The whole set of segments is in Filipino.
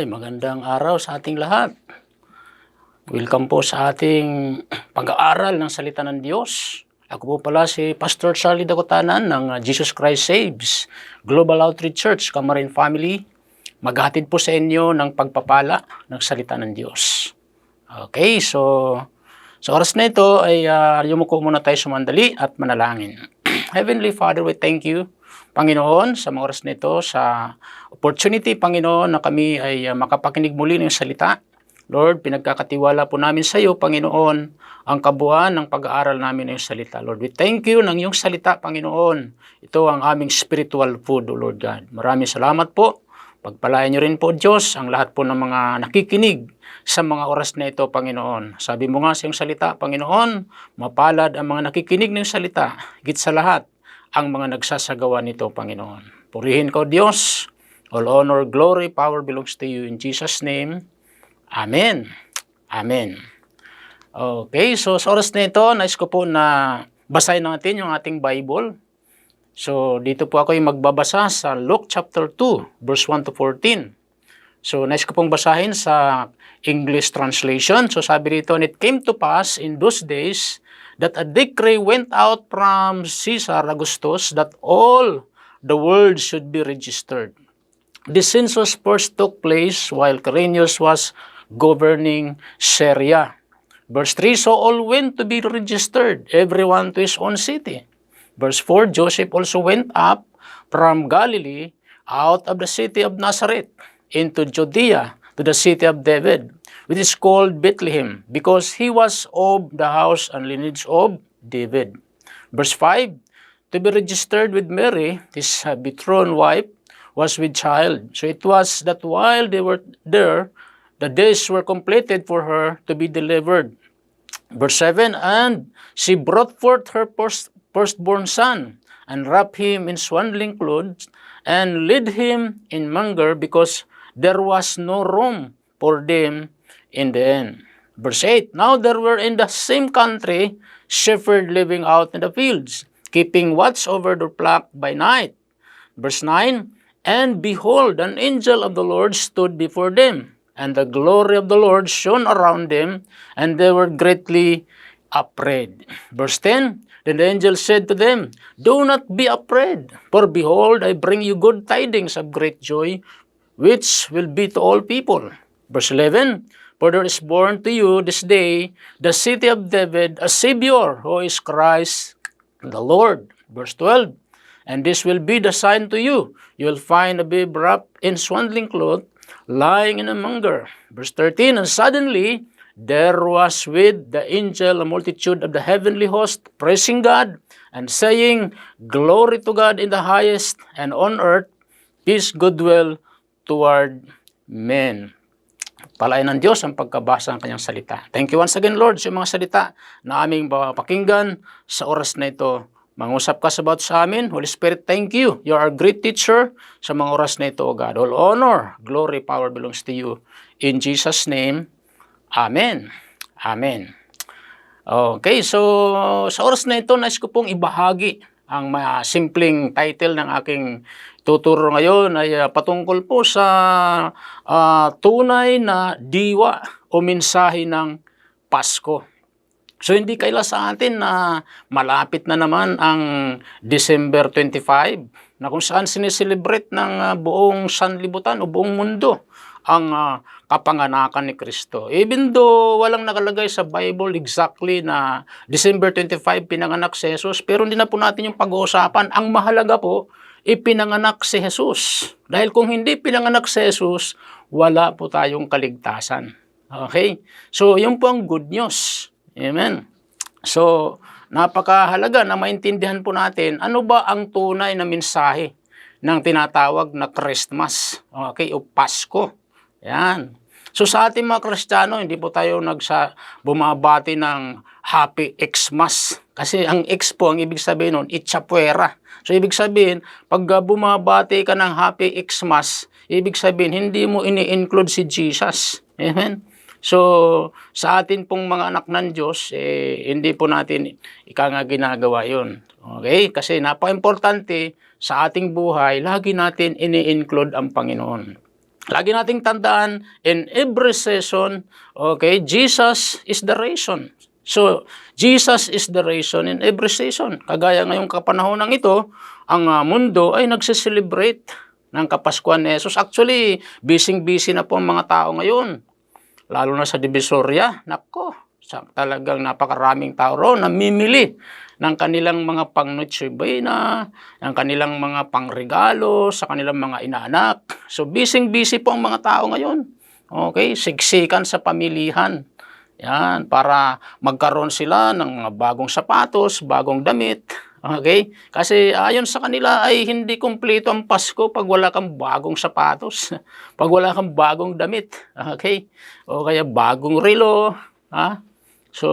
Ay, magandang araw sa ating lahat. Welcome po sa ating pag-aaral ng salita ng Diyos. Ako po pala si Pastor Charlie Dakotanan ng uh, Jesus Christ Saves Global Outreach Church, Kamarin Family. Maghatid po sa inyo ng pagpapala ng salita ng Diyos. Okay, so sa oras na ito ay uh, yumuko muna tayo sumandali at manalangin. Heavenly Father, we thank you, Panginoon, sa mga oras na ito, sa opportunity, Panginoon, na kami ay uh, makapakinig muli ng salita. Lord, pinagkakatiwala po namin sa iyo, Panginoon, ang kabuuan ng pag-aaral namin ng salita. Lord, we thank you ng iyong salita, Panginoon. Ito ang aming spiritual food, O Lord God. Maraming salamat po. Pagpalayan niyo rin po, Diyos, ang lahat po ng mga nakikinig sa mga oras na ito, Panginoon. Sabi mo nga sa iyong salita, Panginoon, mapalad ang mga nakikinig ng salita, higit sa lahat, ang mga nagsasagawa nito, Panginoon. Purihin ko, Diyos. All honor, glory, power belongs to you. In Jesus' name, Amen. Amen. Okay, so sa oras na ito, nais ko po na basahin natin yung ating Bible. So, dito po ako yung magbabasa sa Luke chapter 2, verse 1 to 14. So, nais ko pong basahin sa English translation. So, sabi dito, And it came to pass in those days that a decree went out from Caesar Augustus that all the world should be registered. The census first took place while Quirinius was governing Syria. Verse 3, So all went to be registered, everyone to his own city. Verse 4, Joseph also went up from Galilee out of the city of Nazareth into Judea to the city of David, which is called Bethlehem, because he was of the house and lineage of David. Verse 5, to be registered with Mary, his uh, betrothed wife, was with child. So it was that while they were there, the days were completed for her to be delivered. Verse 7, And she brought forth her first, firstborn son, and wrapped him in swaddling clothes, and laid him in manger, because there was no room for them in the inn. Verse 8, Now there were in the same country shepherds living out in the fields, keeping watch over their flock by night. Verse 9, And behold, an angel of the Lord stood before them, and the glory of the Lord shone around them, and they were greatly afraid. Verse 10, Then the angel said to them, Do not be afraid, for behold, I bring you good tidings of great joy, which will be to all people. Verse 11, For there is born to you this day the city of David a Savior, who is Christ the Lord. Verse 12, And this will be the sign to you. You will find a babe wrapped in swaddling cloth, lying in a manger. Verse 13, And suddenly there was with the angel a multitude of the heavenly host, praising God and saying, Glory to God in the highest, and on earth peace, goodwill toward men. Palayan ng Diyos ang pagkabasa ng kanyang salita. Thank you once again, Lord, sa mga salita na aming pakinggan sa oras na ito. Mangusap ka sa sa amin. Holy Spirit, thank you. You are a great teacher sa mga oras na ito, O God. All honor, glory, power belongs to you. In Jesus' name, Amen. Amen. Okay, so sa oras na ito, nais ko pong ibahagi ang uh, simpleng title ng aking tuturo ngayon ay uh, patungkol po sa uh, tunay na diwa o mensahe ng Pasko. So hindi kaila sa atin na malapit na naman ang December 25 na kung saan sineselebrate ng uh, buong sanlibutan o buong mundo ang uh, kapanganakan ni Kristo. Even though walang nakalagay sa Bible exactly na December 25 pinanganak si Jesus, pero hindi na po natin yung pag-uusapan. Ang mahalaga po, ipinanganak si Jesus. Dahil kung hindi pinanganak si Jesus, wala po tayong kaligtasan. Okay? So, yun po ang good news. Amen. So, napakahalaga na maintindihan po natin ano ba ang tunay na mensahe ng tinatawag na Christmas. Okay? O Pasko. Yan. So sa ating mga Kristiyano, hindi po tayo nagsa bumabati ng Happy Xmas. Kasi ang X po, ang ibig sabihin nun, itchapuera. So ibig sabihin, pag bumabati ka ng Happy Xmas, ibig sabihin, hindi mo ini-include si Jesus. Amen? So, sa atin pong mga anak ng Diyos, eh, hindi po natin ika nga ginagawa yun. Okay? Kasi napaka-importante sa ating buhay, lagi natin ini-include ang Panginoon. Lagi nating tandaan, in every season, okay, Jesus is the reason. So, Jesus is the reason in every season. Kagaya ngayong kapanahonang ito, ang ah, mundo ay nagsiselebrate ng Kapaskuhan ni Jesus. Actually, busy-busy na po ang mga tao ngayon. Lalo na sa Divisoria, nako, talagang napakaraming tao roon namimili ng kanilang mga pang Noche Buena, ng kanilang mga pangregalo, sa kanilang mga inaanak. So, busy-busy po ang mga tao ngayon. Okay, siksikan sa pamilihan. Yan, para magkaroon sila ng mga bagong sapatos, bagong damit. Okay? Kasi ayon sa kanila ay hindi kumpleto ang Pasko pag wala kang bagong sapatos, pag wala kang bagong damit. Okay? O kaya bagong relo. Ha? So,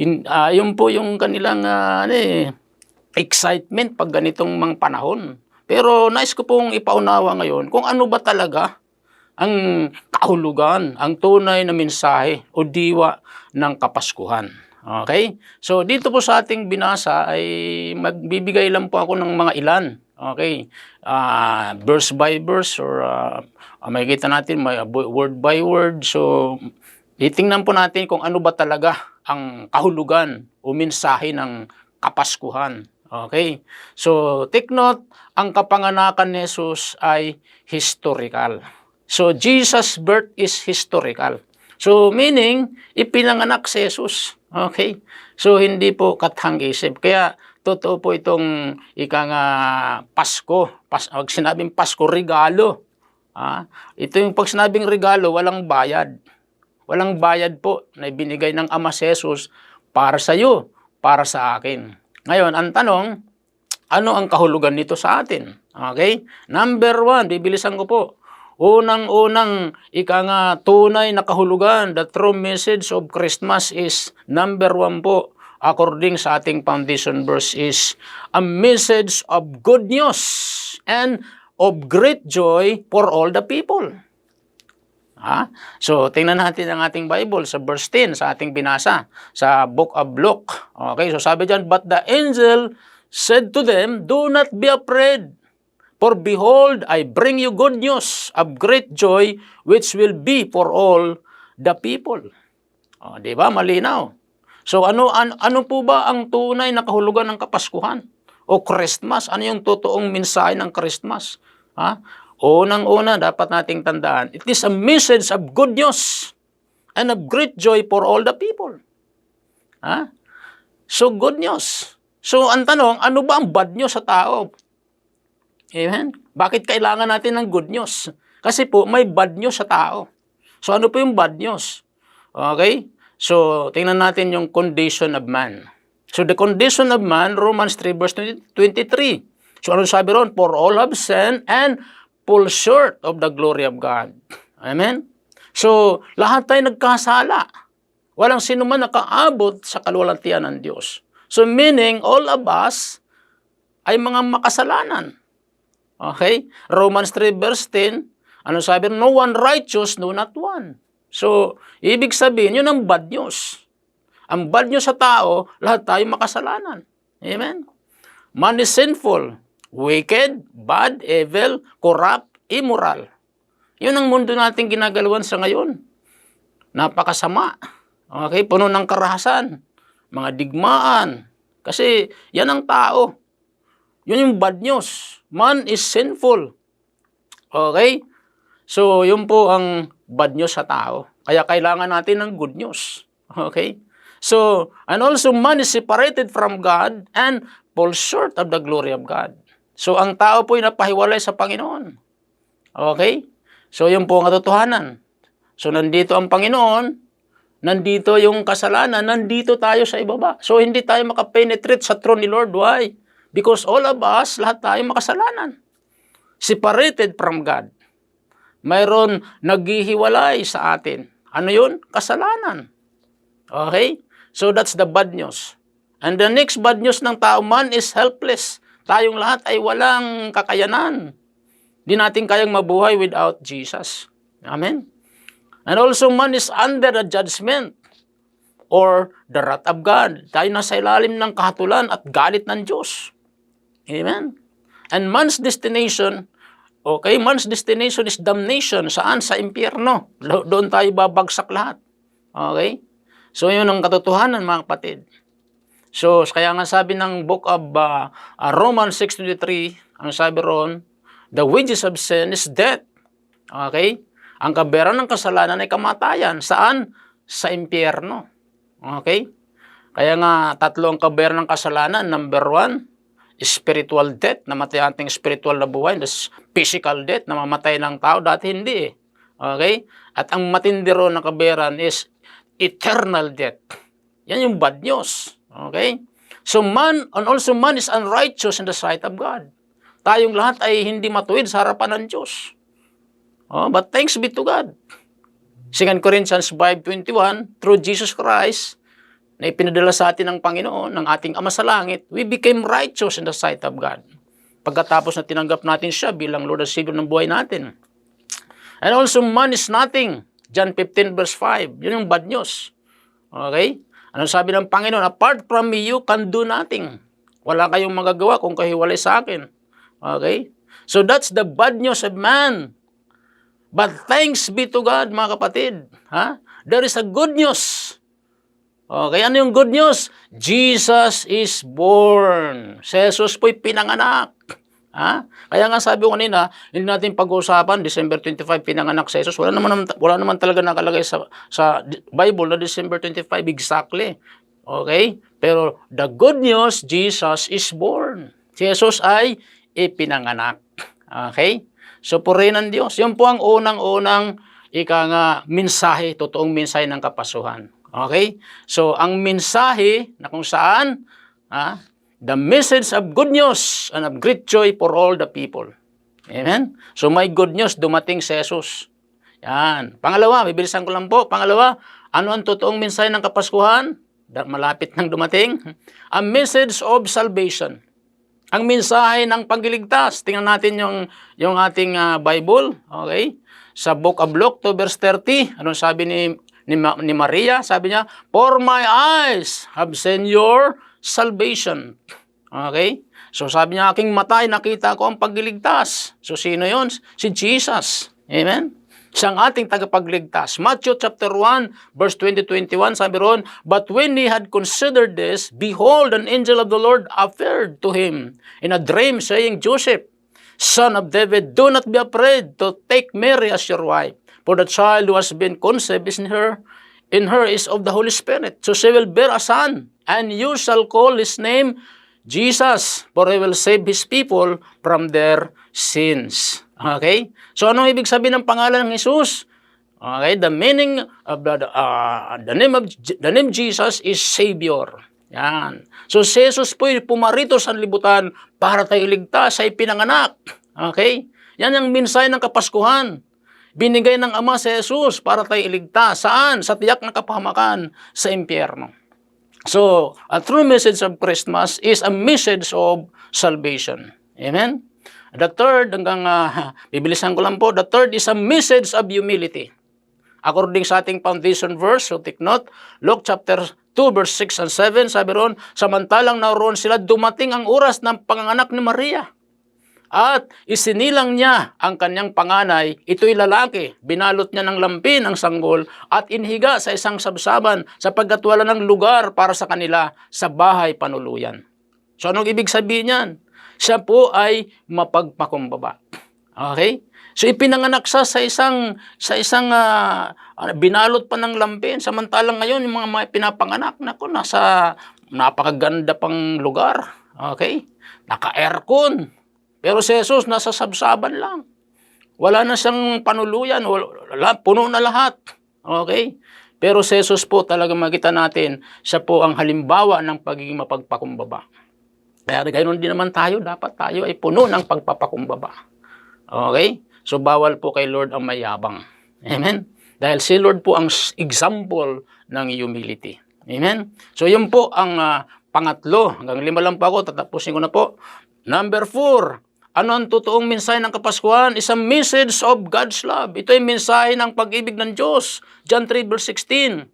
in, ah, yun po yung kanilang ah, ano eh, excitement pag ganitong mga panahon. Pero nais ko pong ipaunawa ngayon kung ano ba talaga ang kahulugan, ang tunay na mensahe o diwa ng Kapaskuhan. Okay? So dito po sa ating binasa ay magbibigay lang po ako ng mga ilan. Okay? Ah, verse by verse or uh, makikita natin may word by word. So titingnan po natin kung ano ba talaga ang kahulugan o mensahe ng Kapaskuhan. Okay? So, take note, ang kapanganakan ni Jesus ay historical. So, Jesus' birth is historical. So, meaning, ipinanganak si Jesus. Okay? So, hindi po kathang-isip. Kaya, totoo po itong ika nga Pasko. Pas, pag sinabing Pasko, regalo. Ah, ito yung pag sinabing regalo, walang bayad. Walang bayad po na ibinigay ng Ama si Jesus para sa iyo, para sa akin. Ngayon, ang tanong, ano ang kahulugan nito sa atin? Okay? Number one, bibilisan ko po. Unang-unang, ika nga, tunay na kahulugan, the true message of Christmas is, number one po, according sa ating foundation verse is, a message of good news and of great joy for all the people. Ha? So, tingnan natin ang ating Bible sa verse 10 sa ating binasa sa Book of Luke. Okay, so sabi diyan, But the angel said to them, Do not be afraid, for behold, I bring you good news of great joy, which will be for all the people. O, di ba? Malinaw. So, ano, ano, ano po ba ang tunay na kahulugan ng Kapaskuhan? O Christmas? Ano yung totoong mensahe ng Christmas? Ha? Unang-una, dapat nating tandaan, it is a message of good news and of great joy for all the people. Ha? So, good news. So, ang tanong, ano ba ang bad news sa tao? Amen? Bakit kailangan natin ng good news? Kasi po, may bad news sa tao. So, ano po yung bad news? Okay? So, tingnan natin yung condition of man. So, the condition of man, Romans 3 verse 20 23. So, ano sabi ron? For all have sinned and fall short of the glory of God. Amen? So, lahat tayo nagkasala. Walang sino man nakaabot sa kaluwalhatian ng Diyos. So, meaning, all of us ay mga makasalanan. Okay? Romans 3 verse 10, ano sabi? No one righteous, no not one. So, ibig sabihin, yun ang bad news. Ang bad news sa tao, lahat tayo makasalanan. Amen? Man is sinful, wicked, bad, evil, corrupt, immoral. Yun ang mundo natin ginagalawan sa ngayon. Napakasama. Okay? Puno ng karahasan. Mga digmaan. Kasi yan ang tao. Yun yung bad news. Man is sinful. Okay? So, yun po ang bad news sa tao. Kaya kailangan natin ng good news. Okay? So, and also man is separated from God and falls short of the glory of God. So, ang tao po ay napahiwalay sa Panginoon. Okay? So, yun po ang katotohanan. So, nandito ang Panginoon, nandito yung kasalanan, nandito tayo sa ibaba. So, hindi tayo makapenetrate sa throne ni Lord. Why? Because all of us, lahat tayo makasalanan. Separated from God. Mayroon naghihiwalay sa atin. Ano yun? Kasalanan. Okay? So, that's the bad news. And the next bad news ng tao man is helpless. Tayong lahat ay walang kakayanan. Di natin kayang mabuhay without Jesus. Amen? And also man is under the judgment or the wrath of God. Tayo nasa ilalim ng kahatulan at galit ng Diyos. Amen? And man's destination Okay, man's destination is damnation. Saan? Sa impyerno. Do- doon tayo babagsak lahat. Okay? So, yun ang katotohanan, mga kapatid. So, kaya nga sabi ng book of uh, uh, Romans 6.23, ang sabi ron, the wages of sin is death. Okay? Ang kaberan ng kasalanan ay kamatayan. Saan? Sa impyerno. Okay? Kaya nga, tatlo ang kaberan ng kasalanan. Number one, spiritual death, namatay ang ating spiritual na buhay. That's physical death, namamatay ng tao. Dati hindi eh. Okay? At ang matindi ron na kaberan is eternal death. Yan yung bad news. Okay? So man, and also man is unrighteous in the sight of God. Tayong lahat ay hindi matuwid sa harapan ng Diyos. Oh, but thanks be to God. 2 Corinthians 5.21, through Jesus Christ, na ipinadala sa atin ng Panginoon, ng ating Ama sa Langit, we became righteous in the sight of God. Pagkatapos na tinanggap natin siya bilang Lord and Savior ng buhay natin. And also, man is nothing. John 15 verse 5. Yun yung bad news. Okay? Ano sabi ng Panginoon? Apart from me, you can do nothing. Wala kayong magagawa kung kahiwalay sa akin. Okay? So that's the bad news of man. But thanks be to God, mga kapatid. Ha? There is a good news. Okay, ano yung good news? Jesus is born. Si Jesus po'y pinanganak. Ha? Kaya nga sabi ko kanina, hindi natin pag-uusapan, December 25, pinanganak si Jesus. Wala naman, wala naman talaga nakalagay sa, sa Bible na December 25 exactly. Okay? Pero the good news, Jesus is born. Si Jesus ay ipinanganak. Okay? So, purihin ng Diyos. Yun po ang unang-unang ika nga mensahe, totoong mensahe ng kapasuhan. Okay? So, ang mensahe na kung saan, ah, the message of good news and of great joy for all the people. Amen? So, may good news dumating si Jesus. Yan. Pangalawa, bibilisan ko lang po. Pangalawa, ano ang totoong mensahe ng Kapaskuhan? Malapit nang dumating. A message of salvation. Ang mensahe ng pagliligtas. Tingnan natin yung, yung ating ah, Bible. Okay? Sa Book of Luke 2 verse 30. Anong sabi ni, ni, Ma- ni Maria? Sabi niya, For my eyes have seen your salvation. Okay? So sabi niya, aking mata ay nakita ko ang pagliligtas. So sino yon? Si Jesus. Amen? Siyang ating tagapagligtas. Matthew chapter 1, verse 20-21, sabi ron, But when he had considered this, behold, an angel of the Lord appeared to him in a dream, saying, Joseph, son of David, do not be afraid to take Mary as your wife, for the child who has been conceived is in her, in her is of the Holy Spirit. So she will bear a son, and you shall call his name Jesus, for he will save his people from their sins. Okay? So anong ibig sabihin ng pangalan ng Jesus? Okay, the meaning of the, uh, the name of the name Jesus is Savior. Yan. So si Jesus po pumarito sa libutan para tayo iligtas sa ipinanganak. Okay? Yan ang mensahe ng Kapaskuhan. Binigay ng Ama si Jesus para tayo iligtas. Saan? Sa tiyak na kapahamakan sa impyerno. So, a true message of Christmas is a message of salvation. Amen? The third, hanggang uh, bibilisan ko lang po, the third is a message of humility. According sa ating foundation verse, so take note, Luke chapter 2 verse 6 and 7, sabi ron, samantalang naroon sila, dumating ang oras ng panganganak ni Maria. At isinilang niya ang kanyang panganay, ito'y lalaki, binalot niya ng lampin ang sanggol at inhiga sa isang sabsaban sapagkat wala ng lugar para sa kanila sa bahay panuluyan. So anong ibig sabihin niyan? Siya po ay mapagpakumbaba. Okay? So ipinanganak siya sa isang sa isang ah, binalot pa ng lampin samantalang ngayon yung mga, mga pinapanganak nako nasa napakaganda pang lugar. Okay? Naka-aircon. Pero si Jesus nasa sabsaban lang. Wala na siyang panuluyan, wala, puno na lahat. Okay? Pero si Jesus po talaga makita natin, siya po ang halimbawa ng pagiging mapagpakumbaba. Kaya ganoon din naman tayo, dapat tayo ay puno ng pagpapakumbaba. Okay? So bawal po kay Lord ang mayabang. Amen? Dahil si Lord po ang example ng humility. Amen? So yun po ang ah, pangatlo. Hanggang lima lang po ako, tatapusin ko na po. Number four, ano ang totoong mensahe ng Kapaskuhan? Is a message of God's love. Ito ay mensahe ng pag-ibig ng Diyos. John 3 verse 16.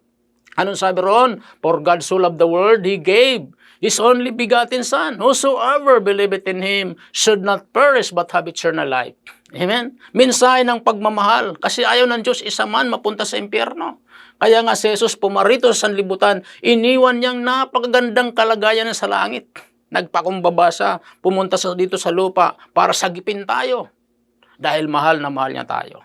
Anong sabi roon? For God so loved the world, He gave His only begotten Son. Whosoever believeth in Him should not perish but have eternal life. Amen? Mensahe ng pagmamahal. Kasi ayaw ng Diyos isa man mapunta sa impyerno. Kaya nga si Jesus pumarito sa sanlibutan, iniwan niyang napakagandang kalagayan sa langit. Nagpakumbaba siya, pumunta sa dito sa lupa para sagipin tayo. Dahil mahal na mahal niya tayo.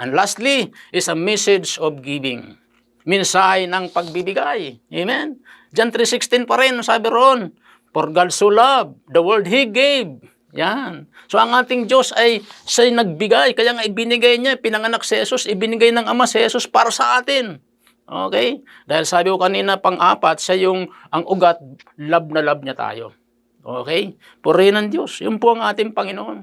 And lastly is a message of giving. Mensahe ng pagbibigay. Amen? John 3.16 pa rin, sabi ron, For God so loved, the world He gave. Yan. So ang ating Diyos ay siya'y nagbigay. Kaya nga ibinigay niya, pinanganak si Jesus, ibinigay ng Ama si Jesus para sa atin. Okay? Dahil sabi ko kanina, pang-apat, siya yung ang ugat, love na love niya tayo. Okay? Purihin ng Diyos. Yun po ang ating Panginoon.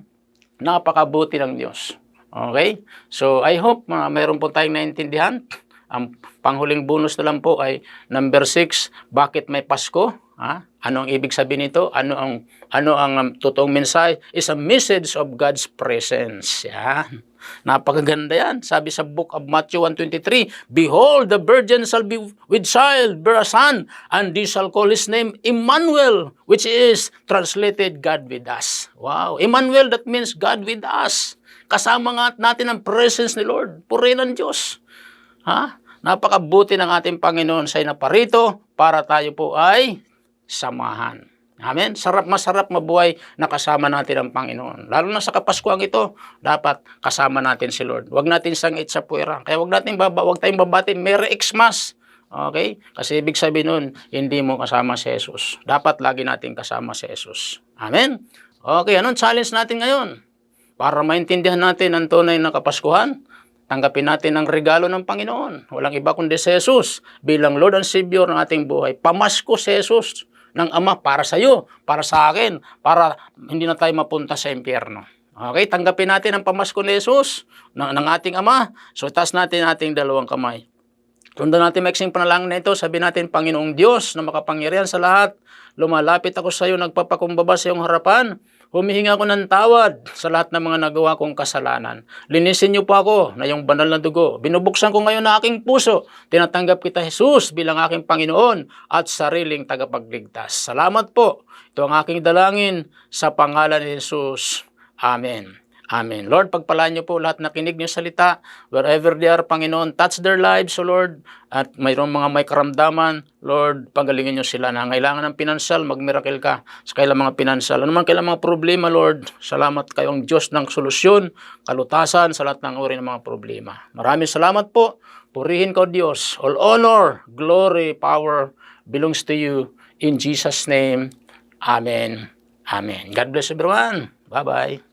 Napakabuti ng Diyos. Okay? So, I hope uh, mayroon po tayong naintindihan. Ang panghuling bonus na lang po ay number 6, bakit may Pasko? Ha? Ano ang ibig sabihin nito? Ano ang ano ang um, totoong mensahe? Is a message of God's presence. Yan. Napakaganda yan. Sabi sa book of Matthew 1.23, Behold, the virgin shall be with child, bear a son, and they shall call his name Emmanuel, which is translated God with us. Wow. Emmanuel, that means God with us. Kasama nga natin ang presence ni Lord. Purihin ng Diyos. Ha? Napakabuti ng ating Panginoon sa naparito para tayo po ay samahan. Amen? Sarap, masarap mabuhay na kasama natin ang Panginoon. Lalo na sa Kapaskuhan ito, dapat kasama natin si Lord. Huwag natin sangit sa puwera. Kaya huwag natin baba, huwag tayong babati, Merry Xmas. Okay? Kasi ibig sabihin nun, hindi mo kasama si Jesus. Dapat lagi natin kasama si Jesus. Amen? Okay, anong challenge natin ngayon? Para maintindihan natin ang tunay na Kapaskuhan, tanggapin natin ang regalo ng Panginoon. Walang iba kundi si Jesus bilang Lord and Savior ng ating buhay. Pamasko si Jesus ng Ama para sa iyo, para sa akin, para hindi na tayo mapunta sa impyerno. Okay, tanggapin natin ang pamasko ni Jesus ng, ng ating Ama. So, taas natin ating dalawang kamay. Tundan natin maiksing panalangin na ito, sabi natin, Panginoong Diyos na makapangyarihan sa lahat, lumalapit ako sa iyo, nagpapakumbaba sa iyong harapan, humihinga ako ng tawad sa lahat ng mga nagawa kong kasalanan. Linisin niyo po ako na yung banal na dugo. Binubuksan ko ngayon na aking puso. Tinatanggap kita, Jesus, bilang aking Panginoon at sariling tagapagligtas. Salamat po. Ito ang aking dalangin sa pangalan ni Jesus. Amen. Amen. Lord, pagpalaan niyo po lahat na kinig niyo salita, wherever they are, Panginoon, touch their lives, O Lord, at mayroong mga may karamdaman, Lord, pagalingin niyo sila na kailangan ng pinansyal, mag-miracle ka sa kailang mga pinansyal. Ano man kailang mga problema, Lord, salamat kayong Diyos ng solusyon, kalutasan sa lahat ng uri ng mga problema. Maraming salamat po. Purihin ko, Diyos. All honor, glory, power belongs to you. In Jesus' name, Amen. Amen. God bless everyone. Bye-bye.